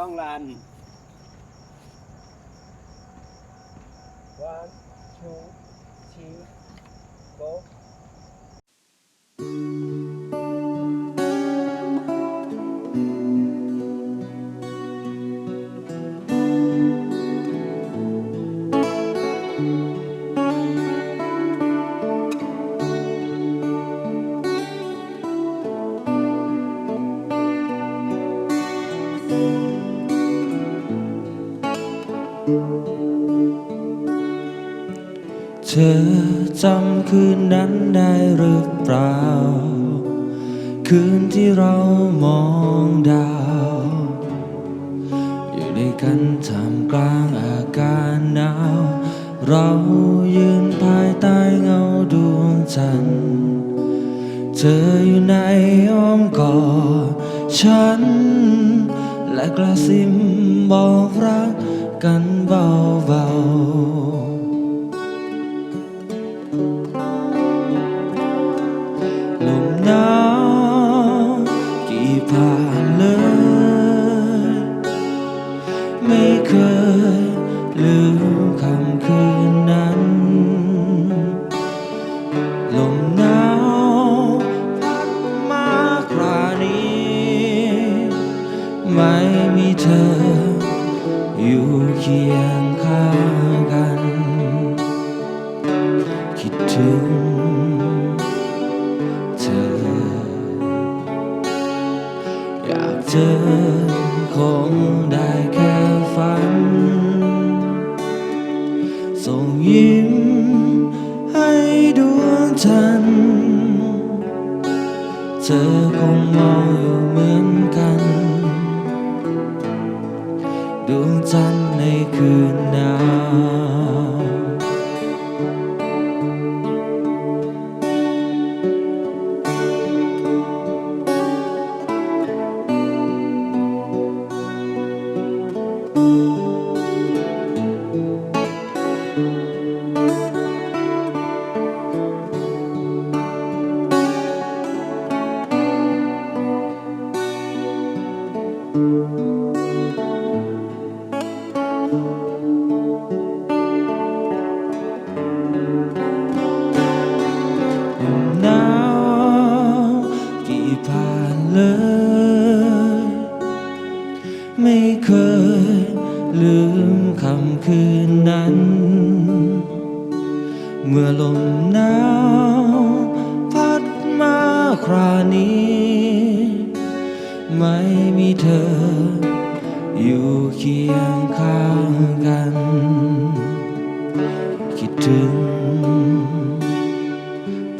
ต้องรัน one two three เธอจำคืนนั้นได้หรือเปล่า คืนที่เรามองดาว อยู่ด้วยกันท่ามกลางอากาศหนาว เรายืนภายใต้เงาดวงจันทร์เธออยู่ในอ้อมกอดฉัน และกระซิบบอกรักกันเบาๆ ไม่เคยลืมคำคืนนั้น ลมหนาวพัดมาครานี้ ไม่มีเธอ อยู่เคียงข้างกัน คิดถึงเธอ อยากเจอ เธอคงมองอยู่เหมือนกัน ดวงจันทร์ในคืนหนาวหน ลืมคำคืนนั้น เมื่อลมหนาวพัดมาครานี้ ไม่มีเธอ อยู่เคียงข้างกัน คิดถึง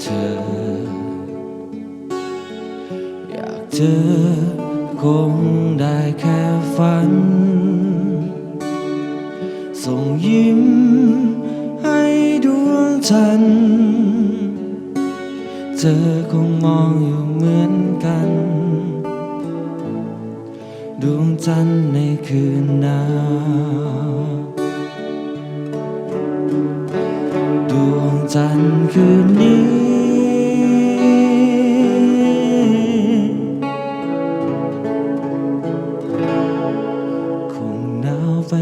เธอ อยากเจอคงได้แค่ฝัน ส่งยิ้มให้ดวงจันทร์เธอคงมองอยู่เหมือนกัน ดวงจันทร์ในคืนหนาวดวงจันทร์คืนนี้ไป